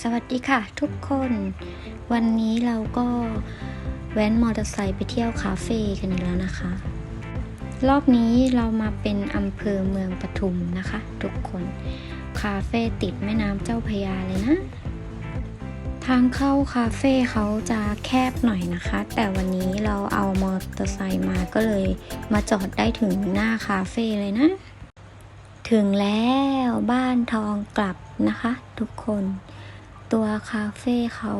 สวัสดีค่ะทุกคน วันนี้เราก็แว้นมอเตอร์ไซค์ไปเที่ยวคาเฟ่กันอีกแล้วนะคะ รอบนี้เรามาเป็นอำเภอเมืองปทุมนะคะ ทุกคน คาเฟ่ติดแม่น้ำเจ้าพยาเลยนะ ทางเข้าคาเฟ่เขาจะแคบหน่อยนะคะ แต่วันนี้เราเอามอเตอร์ไซค์มาก็เลยมาจอดได้ถึงหน้าคาเฟ่เลยนะ ถึงแล้วบ้านทองกลับนะคะ ทุกคน ตัวคาเฟ่เขา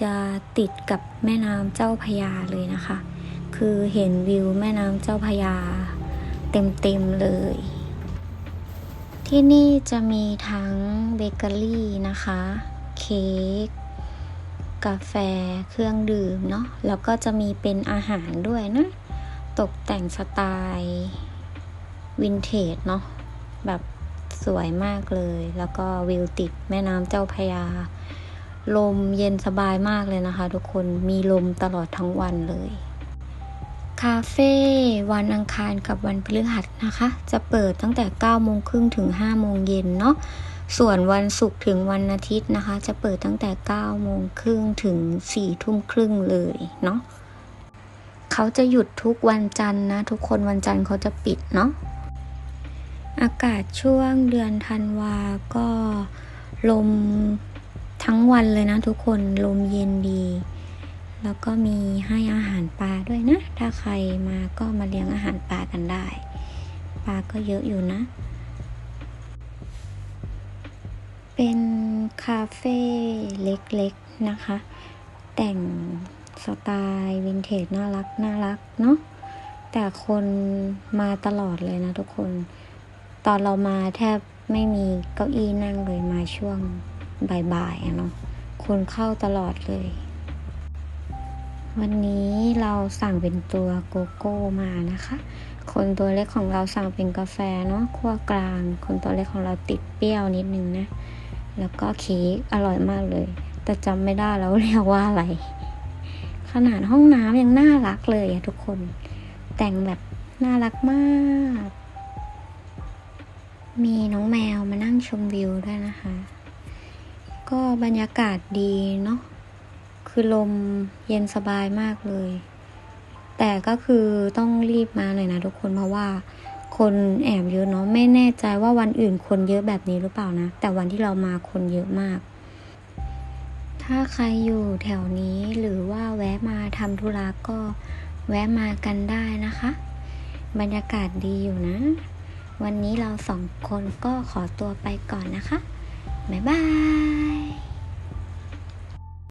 จะติดกับแม่น้ำเจ้าพยาเลยนะคะ คือเห็นวิวแม่น้ำเจ้าพยาเต็มๆเลย ที่นี่จะมีทั้งเบเกอรี่นะคะ เค้กกาแฟเครื่องดื่มเนาะแล้วก็จะมีเป็นอาหารด้วยนะ ตกแต่งสไตล์วินเทจเนาะ แบบสวยมากเลย แล้วก็วิวติดแม่น้ำเจ้าพยา ลมเย็นสบายมากเลยนะคะ ทุกคนมีลมตลอดทั้งวันเลย คาเฟ่วันอังคารกับวันพฤหัสนะคะ จะเปิดตั้งแต่9โมงครึ่งถึง5โมงเย็นเนาะส่วนวันศุกร์ถึงวันอาทิตย์นะคะ จะเปิดตั้งแต่9โมงครึ่งถึง4ทุ่มครึ่งเลยเนาะเขาจะหยุดทุกวันจันทร์นะ ทุกคนวันจันทร์เขาจะปิดเนาะ อากาศช่วงเดือนธันวาก็ลมทั้งวันเลยนะทุกคนลมเย็นดี แล้วก็มีให้อาหารปลาด้วยนะ ถ้าใครมาก็มาเลี้ยงอาหารปลากันได้ ปลาก็เยอะอยู่นะ เป็นคาเฟ่เล็กๆนะคะ แต่งสไตล์วินเทจน่ารักน่ารักเนาะแต่คนมาตลอดเลยนะทุกคน ตอนเรามาแทบไม่มีเก้าอี้นั่งเลยมาช่วงบ่ายๆเนาะคนเข้าตลอดเลย วันนี้เราสั่งเป็นตัวโกโก้มานะคะ คนตัวเล็กของเราสั่งเป็นกาแฟเนาะขั้วกลาง คนตัวเล็กของเราติดเปรี้ยวนิดนึงนะ แล้วก็เค้กอร่อยมากเลย แต่จำไม่ได้แล้วเรียกว่าอะไร ขนาดห้องน้ำยังน่ารักเลยอะทุกคน แต่งแบบน่ารักมาก มีน้องแมวมานั่งชมวิวด้วยนะคะ ก็บรรยากาศดีเนาะ คือลมเย็นสบายมากเลย แต่ก็คือต้องรีบมาหน่อยนะทุกคนเพราะว่าคนแอบเยอะเนาะไม่แน่ใจว่าวันอื่นคนเยอะแบบนี้หรือเปล่านะ แต่วันที่เรามาคนเยอะมาก ถ้าใครอยู่แถวนี้หรือว่าแวะมาทำธุระก็แวะมากันได้นะคะ บรรยากาศดีอยู่นะ วันนี้เราสองคนก็ขอตัวไปก่อนนะคะ บ๊ายบาย